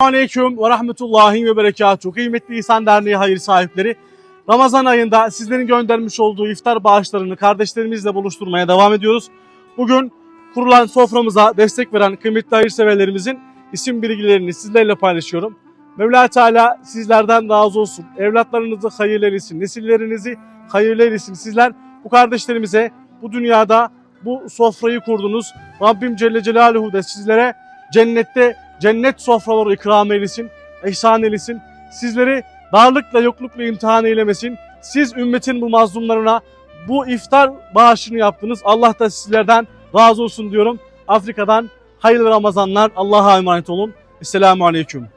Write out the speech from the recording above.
Aleyküm ve rahmetullahi ve berekatuhu. Kıymetli İhsan Derneği hayır sahipleri. Ramazan ayında sizlerin göndermiş olduğu iftar bağışlarını kardeşlerimizle buluşturmaya devam ediyoruz. Bugün kurulan soframıza destek veren kıymetli hayırseverlerimizin isim bilgilerini sizlerle paylaşıyorum. Mevla Teala sizlerden razı olsun. Evlatlarınızı hayırlı eylesin. Nesillerinizi hayırlı eylesin. Sizler bu kardeşlerimize bu dünyada bu sofrayı kurdunuz. Rabbim Celle Celaluhu da sizlere cennette cennet sofraları ikram eylesin, ihsan eylesin. Sizleri darlıkla yoklukla imtihan eylemesin. Siz ümmetin bu mazlumlarına bu iftar bağışını yaptınız. Allah da sizlerden razı olsun diyorum. Afrika'dan hayırlı Ramazanlar. Allah'a emanet olun. Esselamu Aleyküm.